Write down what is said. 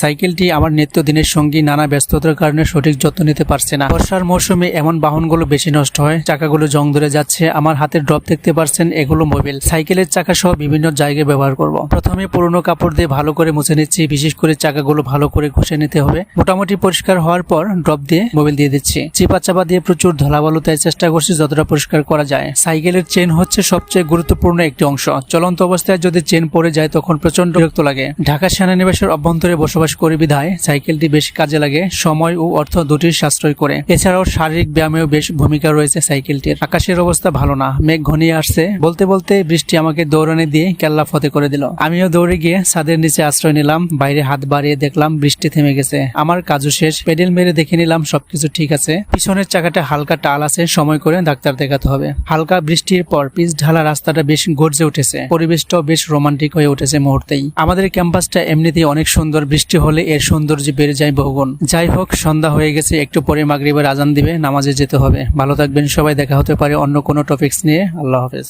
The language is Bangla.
সাইকেলটি আমার নিত্যদিনের সঙ্গী নানা ব্যস্ততার কারণে সঠিক যত্ন নিতে পারছে না। বর্ষার মৌসুমে এমন বাহনগুলো বেশি নষ্ট হয়, চাকাগুলো জং ধরে যাচ্ছে, আমার হাতে ড্রপ দেখতে পারছেন, এগুলো মোবিল। সাইকেলের চাকা সহ বিভিন্ন জায়গায় ব্যবহার করব। প্রথমে পুরনো কাপড় দিয়ে ভালো করে মুছে নিচ্ছি, বিশেষ করে চাকাগুলো ভালো করে ঘষে নিতে হবে। মোটামুটি পরিষ্কার হওয়ার পর ড্রপ দিয়ে মোবিল দিয়ে দিচ্ছি। চিপা চাপা দিয়ে প্রচুর ধলাবালু তাই চেষ্টা করছি যতটা পরিষ্কার করা যায়। সাইকেলের চেন হচ্ছে সবচেয়ে গুরুত্বপূর্ণ একটি অংশ। চলন্ত অবস্থায় যদি চেন পড়ে যায় তখন প্রচণ্ড বিরক্ত লাগে। ঢাকা সেনানিবাসের অভ্যন্তরে বসবাস করে বিধায় সাইকেলটি বেশ কাজে লাগে, সময় ও অর্থ দুটির সাশ্রয় করে। এছাড়াও শারীরিক ব্যায়ামেও বেশ ভূমিকা রয়েছে সাইকেলটির। আকাশের অবস্থা ভালো না, মেঘ ঘনিয়ে আসছে। বলতে বলতে বৃষ্টি আমাকে দৌড়ানি দিয়ে কেল্লা ফতে করে দিল। আমিও দৌড়ে গিয়ে ছাদের নিচে আশ্রয় নিলাম, বাইরে হাত বাড়িয়ে দেখলাম বৃষ্টি থেমে গেছে। আমার কাজও শেষ পেডেল মেরে দেখে নিলাম সবকিছু ঠিক আছে। পিছনের চাকাটা হালকা টাল আছে, সময় করে ডাক্তার দেখাতে হবে। হালকা বৃষ্টির পর পিচ ঢালা রাস্তাটা বেশ গর্জে উঠেছে। পরিবেশটাও বেশ রোমান্টিক হয়ে উঠেছে মুহূর্তেই। আমাদের ক্যাম্পাসটা এমনিতেই অনেক সুন্দর বৃষ্টি হলে এর সৌন্দর্য বেড়ে যায় বহুগুণ। যাই হোক, সন্ধ্যা হয়ে গেছে, একটু পরে মাগরিবের আজান দিবে, নামাজে যেতে হবে। ভালো থাকবেন সবাই, দেখা হতে পারে অন্য কোনো টপিকস নিয়ে। আল্লাহ হাফেজ।